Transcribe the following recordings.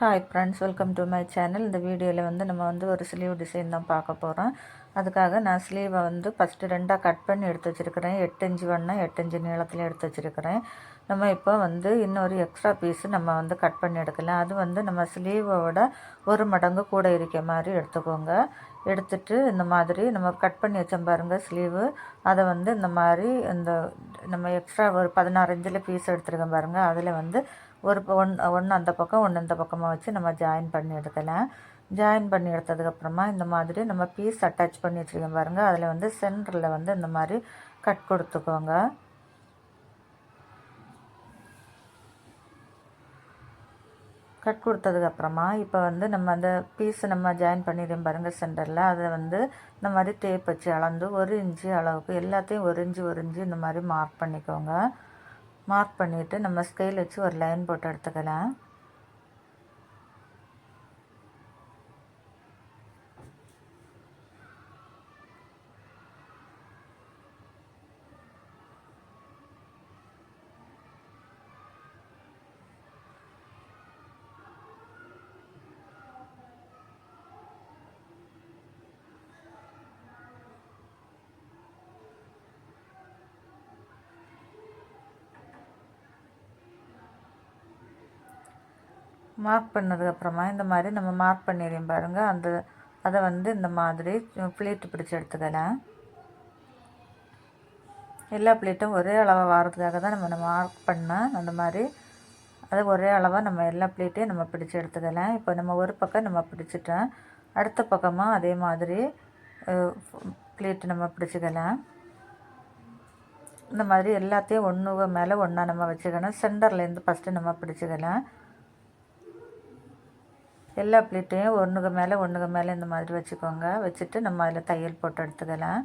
Hi friends welcome to my channel இந்த வீடியோவில் வந்து நம்ம வந்து ஒரு ஸ்லீவ் டிசைன் தான் பார்க்க போகிறோம் அதுக்காக நான் ஸ்லீவை வந்து ஃபஸ்ட்டு ரெண்டாக கட் பண்ணி எடுத்து வச்சுருக்கிறேன். எட்டு இன்ச்சு வேணால் எட்டு இன்ச்சு நீளத்தில் எடுத்து வச்சுருக்கிறேன். நம்ம இப்போ வந்து இன்னொரு எக்ஸ்ட்ரா பீஸு நம்ம வந்து கட் பண்ணி எடுக்கலாம். அது வந்து நம்ம ஸ்லீவோட ஒரு மடங்கு கூட இருக்க மாதிரி எடுத்துக்கோங்க. எடுத்துட்டு இந்த மாதிரி நம்ம கட் பண்ணி வச்சோம் பாருங்கள் ஸ்லீவு அதை வந்து இந்த மாதிரி இந்த நம்ம எக்ஸ்ட்ரா ஒரு பதினாறு இன்ச்சில் பீஸ் எடுத்துருக்கோம் பாருங்கள் அதில் வந்து ஒரு ஒன் ஒன்று அந்த பக்கம் ஒன்று இந்த பக்கமாக வச்சு நம்ம ஜாயின் பண்ணி எடுக்கலாம். ஜாயின் பண்ணி எடுத்ததுக்கப்புறமா இந்த மாதிரி நம்ம பீஸ் அட்டாச் பண்ணி வச்சுருக்கோம் பாருங்கள் அதில் வந்து சென்டரில் வந்து இந்த மாதிரி கட் கொடுத்துக்கோங்க. கட் கொடுத்ததுக்கப்புறமா இப்போ வந்து நம்ம அந்த பீஸை நம்ம ஜாயின் பண்ணிடுறோம் பாருங்கள் சென்டரில் அதை வந்து இந்த மாதிரி டேப் வச்சு அளந்து ஒரு இன்ச்சு அளவுக்கு எல்லாத்தையும் ஒரு இன்ச்சு ஒரு இன்ச்சு இந்த மாதிரி மார்க் பண்ணிக்கோங்க. மார்க் பண்ணிவிட்டு நம்ம ஸ்கேல் வச்சு ஒரு லைன் போட்டு எடுத்துக்கலாம். மார்க் பண்ணதுக்கப்புறமா இந்த மாதிரி நம்ம மார்க் பண்ணிடுறோம் பாருங்கள் அந்த அதை வந்து இந்த மாதிரி பிளேட்டு பிடிச்சி எடுத்துக்கலாம். எல்லா பிளேட்டும் ஒரே அளவாக வாரத்துக்காக தான் நம்ம மார்க் பண்ணால் அந்த மாதிரி அது ஒரே அளவாக நம்ம எல்லா பிளேட்டையும் நம்ம பிடிச்சி எடுத்துக்கலாம். இப்போ நம்ம ஒரு பக்கம் நம்ம பிடிச்சிட்டோம். அடுத்த பக்கமாக அதே மாதிரி பிளேட்டு நம்ம பிடிச்சிக்கலாம். இந்த மாதிரி எல்லாத்தையும் ஒன்று மேலே ஒன்றா நம்ம வச்சுக்கணும். சென்டர்லேருந்து ஃபஸ்ட்டு நம்ம பிடிச்சிக்கலாம். எல்லா பிளேட்டையும் ஒன்றுக்கு மேலே ஒன்றுக்கு மேலே இந்த மாதிரி வச்சுக்கோங்க. வச்சுட்டு நம்ம அதில் தையல் போட்டு எடுத்துக்கலாம்.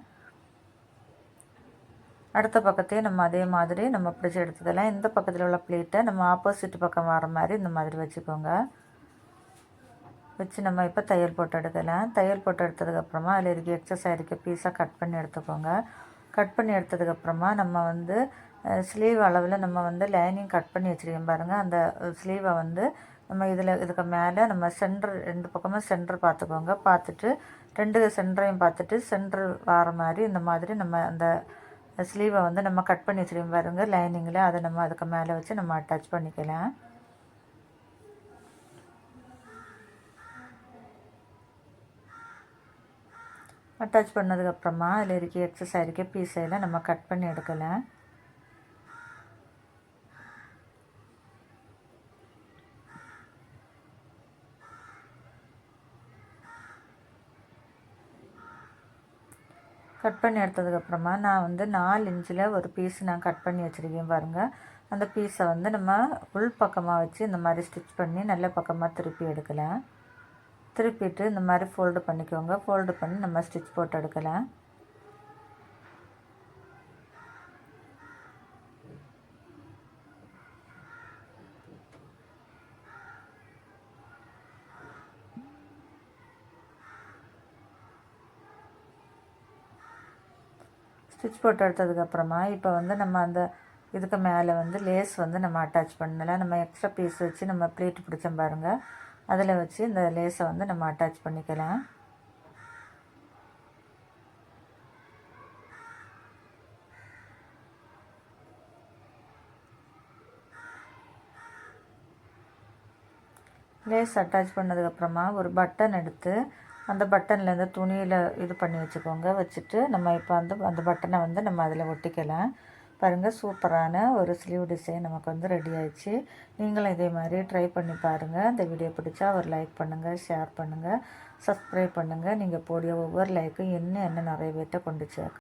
அடுத்த பக்கத்தையும் நம்ம அதே மாதிரி நம்ம பிடிச்சி எடுத்துக்கலாம். இந்த பக்கத்தில் உள்ள பிளேட்டை நம்ம ஆப்போசிட் பக்கம் வர மாதிரி இந்த மாதிரி வச்சுக்கோங்க. வச்சு நம்ம இப்போ தையல் போட்டு எடுக்கலாம். தையல் போட்டு எடுத்ததுக்கப்புறமா அதில் இருக்க எக்ஸஸ் ஆகிருக்க பீஸாக கட் பண்ணி எடுத்துக்கோங்க. கட் பண்ணி எடுத்ததுக்கப்புறமா நம்ம வந்து ஸ்லீவ் அளவில் நம்ம வந்து லைனிங் கட் பண்ணி வச்சுருக்கோம் பாருங்கள் அந்த ஸ்லீவை வந்து நம்ம இதில் இதுக்கு மேலே நம்ம சென்டர் ரெண்டு பக்கமும் சென்டர் பார்த்துக்கோங்க. பார்த்துட்டு ரெண்டு சென்டரையும் பார்த்துட்டு சென்டர் வர மாதிரி இந்த மாதிரி நம்ம அந்த ஸ்லீவை வந்து நம்ம கட் பண்ணி வச்சுருக்கோம் பாருங்க லைனிங்கில் அதை நம்ம அதுக்கு மேலே வச்சு நம்ம அட்டாச் பண்ணிக்கலாம். அட்டாச் பண்ணதுக்கப்புறமா அதில் இருக்க எக்ஸஸ் இருக்க எல்லாம் நம்ம கட் பண்ணி எடுக்கலாம். கட் பண்ணி எடுத்ததுக்கப்புறமா நான் வந்து நாலு இன்ச்சில் ஒரு பீஸ் நான் கட் பண்ணி வச்சுருக்கேன் பாருங்கள் அந்த பீஸை வந்து நம்ம உள் பக்கமாக வச்சு இந்த மாதிரி ஸ்டிச் பண்ணி நல்ல பக்கமாக திருப்பி எடுக்கலாம். திருப்பிட்டு இந்த மாதிரி ஃபோல்டு பண்ணிக்கோங்க. ஃபோல்டு பண்ணி நம்ம ஸ்டிச் போட்டு எடுக்கலாம். ஸ்டிச் போட்டு எடுத்ததுக்கப்புறமா இப்போ வந்து நம்ம அந்த இதுக்கு மேலே வந்து லேஸ் வந்து நம்ம அட்டாச் பண்ணலாம் நம்ம எக்ஸ்ட்ரா பீஸ் வச்சு நம்ம ப்ளீட் பிடிச்சோம் பாருங்கள் அதில் வச்சு இந்த லேஸை வந்து நம்ம அட்டாச் பண்ணிக்கலாம். லேஸ் அட்டாச் பண்ணதுக்கப்புறமா ஒரு பட்டன் எடுத்து அந்த பட்டன்லேருந்து துணியில் இது பண்ணி வச்சுக்கோங்க. வச்சுட்டு நம்ம இப்போ வந்து அந்த பட்டனை வந்து நம்ம அதில் ஒட்டிக்கலாம். பாருங்கள் சூப்பரான ஒரு ஸ்லீவ் டிசைன் நமக்கு வந்து ரெடி ஆயிடுச்சு. நீங்களும் இதே மாதிரி ட்ரை பண்ணி பாருங்கள் இந்த வீடியோ பிடிச்சா ஒரு லைக் பண்ணுங்கள் ஷேர் பண்ணுங்கள் சப்ஸ்கிரைப் பண்ணுங்கள் நீங்கள் போடிய ஒவ்வொரு லைக்கும் இன்னும் என்ன நிறைய பேர்ட்ட கொண்டு சேர்க்க